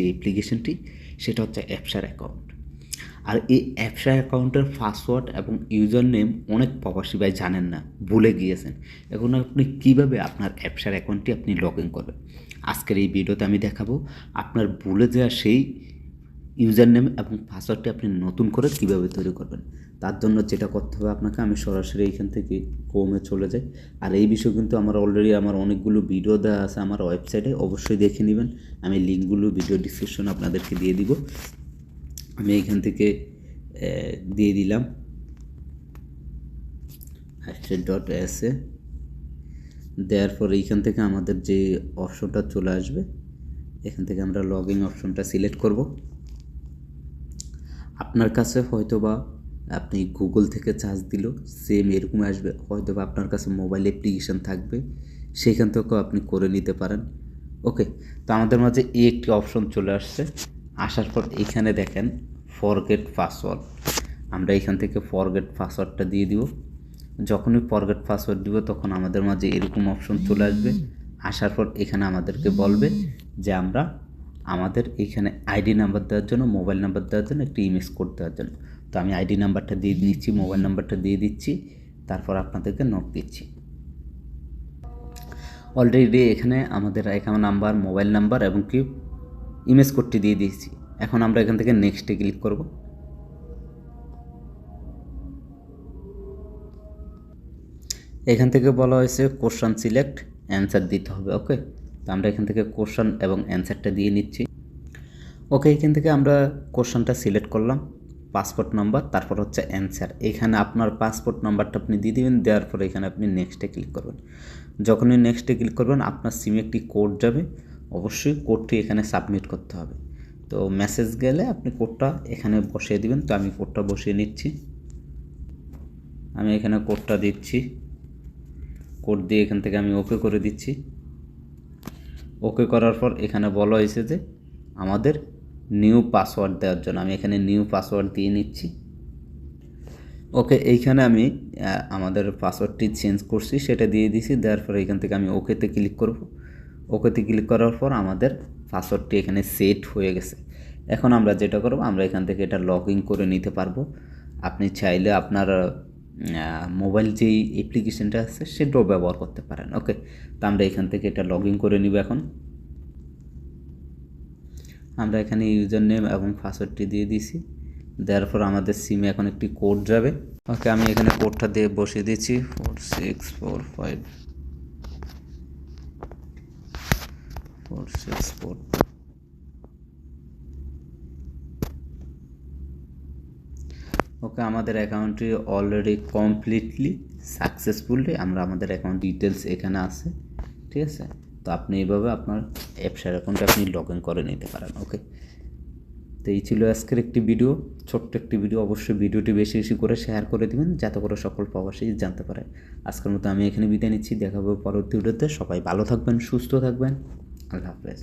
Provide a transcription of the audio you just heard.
যে অ্যাপ্লিকেশনটি সেটা হচ্ছে অ্যাপসার অ্যাকাউন্ট আর এই অ্যাপসার অ্যাকাউন্টের পাসওয়ার্ড এবং ইউজার নেম অনেক প্রবাসী ভাই জানেন না, ভুলে গিয়েছেন। এখন আপনি কীভাবে আপনার অ্যাপসার অ্যাকাউন্টটি আপনি লগ ইন করবেন? আজকের এই ভিডিওতে আমি দেখাবো, আপনার ভুলে যাওয়া সেই ইউজার নেম এবং পাসওয়ার্ডটি আপনি নতুন করে কীভাবে তৈরি করবেন? তার জন্য যেটা করতে হবে আপনাকে, আমি সরাসরি এইখান থেকে ক্রোমে চলে যাই। আর এই বিষয়ে কিন্তু আমার অলরেডি আমার অনেকগুলো ভিডিও দেওয়া আছে আমার ওয়েবসাইটে অবশ্যই দেখে নেবেন। আমি লিঙ্কগুলো ভিডিও ডিসক্রিপশন আপনাদেরকে দিয়ে দিব। আমি এইখান থেকে দিয়ে দিলাম। Dot S A. দেওয়ার পর এইখান থেকে আমাদের যে অপশনটা চলে আসবে, এখান থেকে আমরা লগ ইন অপশনটা সিলেক্ট করব। আপনার কাছে হয়তো বা আপনি গুগল থেকে চার্জ দিল সেম এরকম আসবে। হয়তো বা আপনার কাছে মোবাইল অ্যাপ্লিকেশান থাকবে সেইখান থেকেও আপনি করে নিতে পারেন। ওকে তো আমাদের মাঝে এই একটি অপশন চলে আসছে। আসার পর এখানে দেখেন ফরগেট পাসওয়ার্ড আমরা এখান থেকে ফরগেট পাসওয়ার্ডটা দিয়ে দিব। যখনই ফরগেট পাসওয়ার্ড দিব, তখন আমাদের মাঝে এরকম অপশন চলে আসবে। আসার পর এখানে আমাদেরকে বলবে যে আমরা আমাদের এখানে আইডি নাম্বার দেওয়ার জন্য, মোবাইল নাম্বার দেওয়ার জন্য একটি ইমেজ কোড দেওয়ার জন্য। তো আমি আইডি নাম্বারটা দিয়ে দিচ্ছি, মোবাইল নাম্বারটা দিয়ে দিচ্ছি, তারপর আপনাদেরকে নক দিচ্ছি। অলরেডি এখানে আমাদের অ্যাকাউন্ট নাম্বার মোবাইল নাম্বার এবং কি ইমেজ কোডটি দিয়ে দিয়েছি। এখন আমরা এখান থেকে নেক্সটে ক্লিক করব। এখান থেকে বলা হয়েছে কোশ্চান সিলেক্ট অ্যান্সার দিতে হবে ওকে তো আমরা এখান থেকে কোশ্চান এবং অ্যান্সারটা দিয়ে নিচ্ছি। ওকে এখান থেকে আমরা কোশ্চানটা সিলেক্ট করলাম পাসপোর্ট নাম্বার তারপর হচ্ছে অ্যান্সার এখানে আপনার পাসপোর্ট নাম্বারটা আপনি দিয়ে দিবেন, দেওয়ার পরে এখানে আপনি নেক্সটে ক্লিক করবেন। যখনই নেক্সটে ক্লিক করবেন, আপনার সিমে একটি কোড যাবে। অবশ্যই কোডটি এখানে সাবমিট করতে হবে। তো মেসেজ গেলে আপনি কোডটা এখানে বসিয়ে দিবেন, তো আমি কোডটা বসিয়ে নিচ্ছি। আমি এখানে কোডটা দিচ্ছি। কোড দিয়ে এখান থেকে আমি ওকে করে দিচ্ছি। ওকে করার পর এখানে বলা হয়েছে যে আমাদের নিউ পাসওয়ার্ড দেওয়ার জন্য, আমি এখানে নিউ পাসওয়ার্ড দিয়ে নিচ্ছি। ওকে এইখানে আমি আমাদের পাসওয়ার্ডটি চেঞ্জ করছি, সেটা দিয়ে দিছি, দেওয়ার পর এখান থেকে আমি ওকেতে ক্লিক করব। ওকেতে ক্লিক করার পর আমাদের পাসওয়ার্ডটি এখানে সেট হয়ে গেছে। এখন আমরা যেটা করব, আমরা এখান থেকে এটা লগ ইন করে নিতে পারব। আপনি চাইলে আপনার মোবাইল যেই অ্যাপ্লিকেশনটা আছে, সেটাও ব্যবহার করতে পারেন। ওকে তো আমরা এখান থেকে এটা লগ করে নিব এখন। আমরা এখানে ইউজার নেম এবং পাসওয়ার্ডটি দিয়ে দিয়েছি। দেওয়ার পর আমাদের সিমে এখন একটি কোড যাবে। ওকে আমি এখানে কোডটা দিয়ে বসিয়ে দিয়েছি। Four six four five four six four okay, আমাদের অ্যাকাউন্টটি অলরেডি কমপ্লিটলি সাকসেসফুলি আমরা আমাদের অ্যাকাউন্ট ডিটেলস এখানে আছে, ঠিক আছে? তো আপনি এইভাবে আপনার অ্যাপসার অ্যাকাউন্টে আপনি লগ ইন করে নিতে পারেন, ওকে? তো এই ছিল আজকের একটি ভিডিও ছোট্ট একটি ভিডিও অবশ্যই ভিডিওটি বেশি বেশি করে শেয়ার করে দিবেন, যাতে করে সকল প্রবাসী জানতে পারে। আজকের মতো আমি এখানে বিদায় নিচ্ছি, দেখাবো পরবর্তী ভিডিওতে সবাই ভালো থাকবেন, সুস্থ থাকবেন। আল্লাহ হাফেজ।